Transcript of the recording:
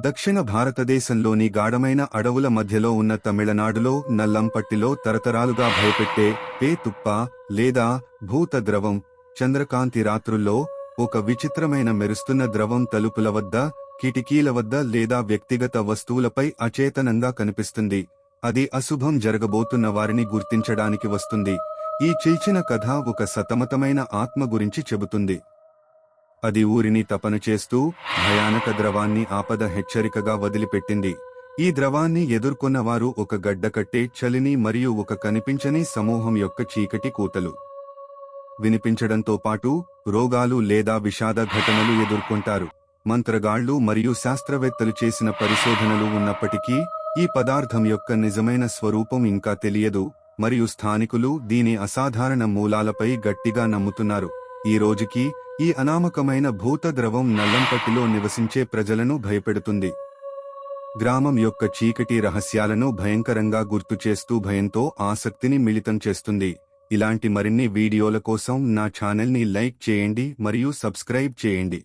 దక్షిణ భారతదేశంలోని గాఢమైన అడవుల మధ్యలో ఉన్న తమిళనాడులో నల్లంపట్టిలో తరతరాలుగా భయపెట్టే పే తుప్ప లేదా భూత ద్రవం చంద్రకాంతి రాత్రుల్లో ఒక విచిత్రమైన మెరుస్తున్న ద్రవం తలుపుల వద్ద కిటికీల వద్ద లేదా వ్యక్తిగత వస్తువులపై అచేతనంగా కనిపిస్తుంది. అది అశుభం జరగబోతున్న వారిని గుర్తించడానికి వస్తుంది. ఈ చిల్చిన కథ ఒక సతమతమైన ఆత్మ గురించి చెబుతుంది. అది ఊరిని తపన చేస్తూ భయానక ద్రవాన్ని ఆపద హెచ్చరికగా వదిలిపెట్టింది. ఈ ద్రవాన్ని ఎదుర్కొన్న వారు ఒక గడ్డకట్టే చలిని మరియు ఒక కనిపించని సమూహం యొక్క చీకటి కూతలు. వినిపించడంతో పాటు రోగాలు లేదా విషాద ఘటనలు ఎదుర్కొంటారు. మంత్రగాళ్ళు మరియు శాస్త్రవేత్తలు చేసిన పరిశోధనలు ఉన్నప్పటికీ ఈ పదార్థం యొక్క నిజమైన స్వరూపం ఇంకా తెలియదు మరియు స్థానికులు దీని అసాధారణ మూలాలపై గట్టిగా నమ్ముతున్నారు. ఈ రోజుకి ఈ అనామకమైన భూత ద్రవం నల్లంపట్టిలో నివసించే ప్రజలను భయపెడుతుంది. గ్రామం యొక్క చీకటి రహస్యాలను భయంకరంగా గుర్తుచేస్తూ భయంతో ఆసక్తిని మిళితం చేస్తుంది. ఇలాంటి మరిన్ని వీడియోల కోసం నా ఛానల్ని లైక్ చేయండి మరియు సబ్స్క్రైబ్ చేయండి.